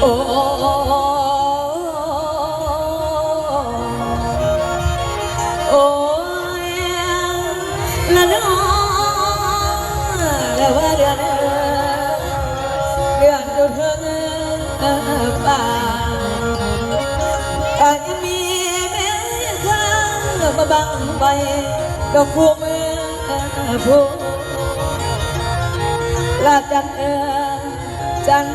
โอ้โอ้ละน้อละว่าเดือนเดือนดูเธอป่าป่ายังมีแม่ข้างมาบังใบดอกบัวเมืองผู้ลาจันเออจัน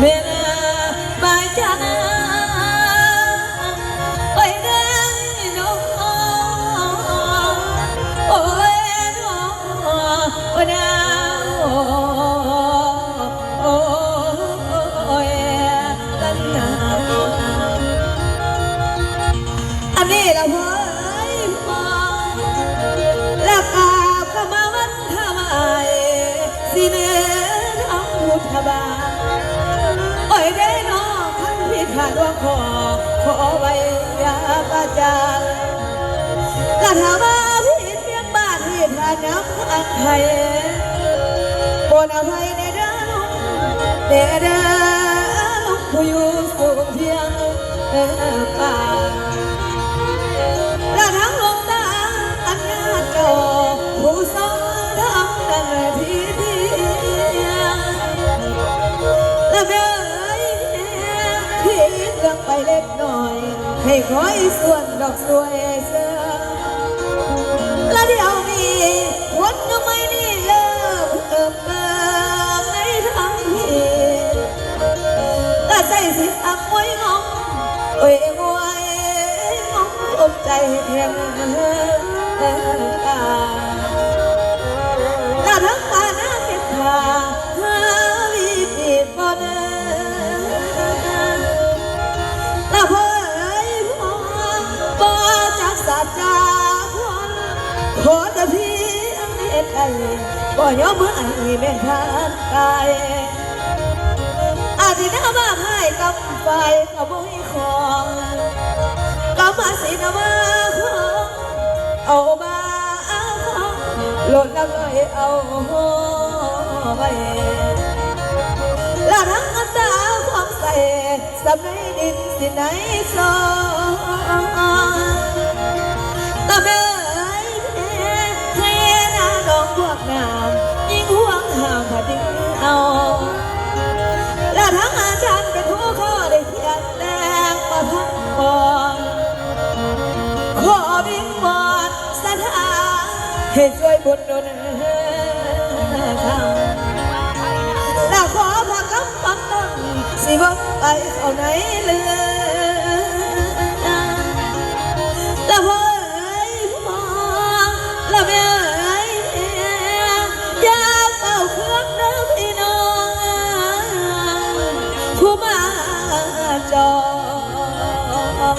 เบลใบจันโอ้เด้อน้องโอ้ยน้องโอ้ยน้อโอ้ยตั้งนานอันนี้ละเว้ยมองแล้วกาบเข้ามาวันทำไมสิเนื้อน้องพุทบายได้นอ ทั้งพิธาดวงขอขอไว้ยาปาจานและถามาพี่เสียงบ้านที่ทานน้ำทางไทยบนอภัยในเด้อเด้อเด้อน้องผู้อยู่สูงเพียงเออป่า คอยส่วนดอกสวยเสือและเดี๋ยวนี้คนทำไมนี่เลิกเอิบเอิบในทางพี่ละใจสิอักไว้งองเอ้ยงวยงองอกใจเพียงเออ ไอ้บ่ยอมเมื่อไอ้เป็นทานกายอาทิตย์หน้ามาให้กับไฟกับบุ้ยของกับมาสินามาของเอามาเอาของหล่นแล้วเลยเอาไปล้วทั้งอันตาความใส่สำในดินสิไหนสอตาเบย งพวกน้ำยิ่งห่วงห่างพอดีเอาแล้วทั้งอาจารย์เป็นผู้ข้อได้เขียนแดงมาพักก่อนขอวิงวอนสถาให้ช่วยบุญดลทางแล้วขอพระคำปังตั้งสิว่าไปเข้าไหนเล้ว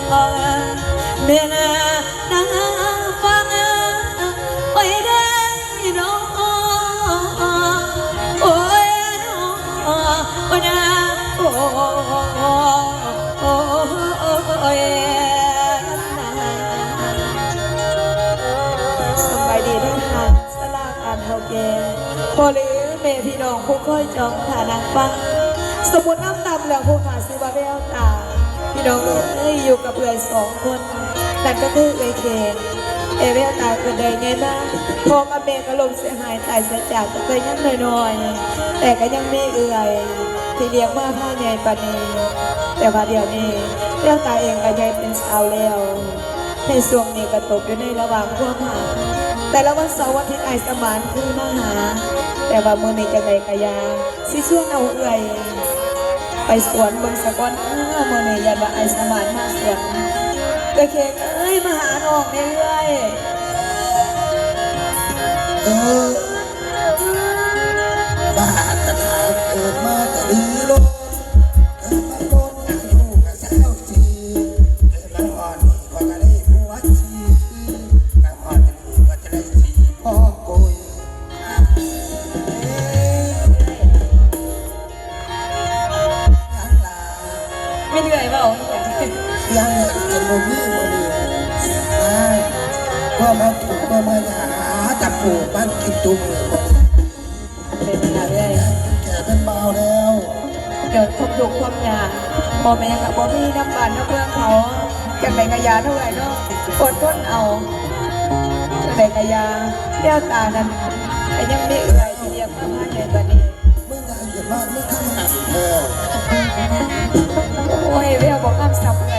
เมียนานาฟังโอ้ยได้น้องโอ้ยน้องโอ้ยนาโอ้โอ้ยสบายดีทุกท่านสลากาเฮาแกพอหรือเมพี่น้องผู้ค่อยจองฐานังฟังสมุดน้ำดำแล้วผู้ขาซื้อมาแววตา พี่น้องเอ้ยอยู่กับเพื่อนสองคนนั่นก็คือเอเคเอเวลตายเป็นเดินไงบ้างพ่อกับแม่ก็ลมเสียหายตายเสียจากก็เคยยังน้อยๆแต่ก็ยังไม่เอื่อยที่เลี้ยงมาผ้าใหญ่ปานนีแต่ว่าเดี๋ยวนี้เลี้ยงตายเองก็ใหญ่เป็นสาวแล้วในช่วงนี้ก็ตกอยู่ในระหว่างพวกหาแต่ละวันเสาร์วันอาทิตย์ไอสมานคือมาหา แต่ว่ามื้อนี้จะไดกะยาสิชวนเอาเอื่อย ไปสวนเมืองสก้อนอ้าวมื่อนี้ยันว่าไอสมานมาสวนก็เคกเอ้ยมาหาน้องเรื่อยเออ ยังจนมีมือนี้มาพ่อมาถูกพ่อมาหาตะปูบ้านกินตัวมือเป็นอะไรแก่เป็นเบาแล้วเกิดความดุความยาบอแม่กับบอมี่น้ำบานน้ำเบื้องเขาจากไหนกระยาเท่าไหร่เนาะกดต้นเอาจากไหกระยาเลี้วตานั้นไอ้ยังไม่เอื่อยเรียบผ้าใหญ่ตอนนี้มึงอะไรเกิดมากไม่ข้ามหักเลยโอ้ยเรียกบอกข้ามสับเลย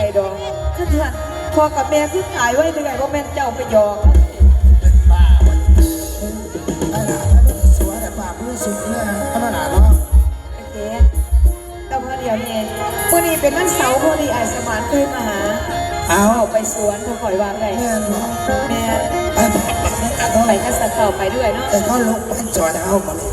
พ่อกับแม่คือขายไว้ถึงไงว่าแม่นเจ้าไปหยอกเป็นบ้าวันไอ้หลานไม่ได้สวยแต่ปากไม่สุดเนี่ยขนาดเนาะโอเคแต่พอเดี๋ยวนี้วันนี้เป็นวันเสาร์พอดีไอ้สมานเคยมาหาเอาเอาไปสวนเขาคอยวางไงแม่เนาะแม่ไอ้บอกไปเนี่ยเนาะไปกับสัตว์ต่อไปด้วยเนาะแต่ก็ลงบ้านจอยเอามาเลย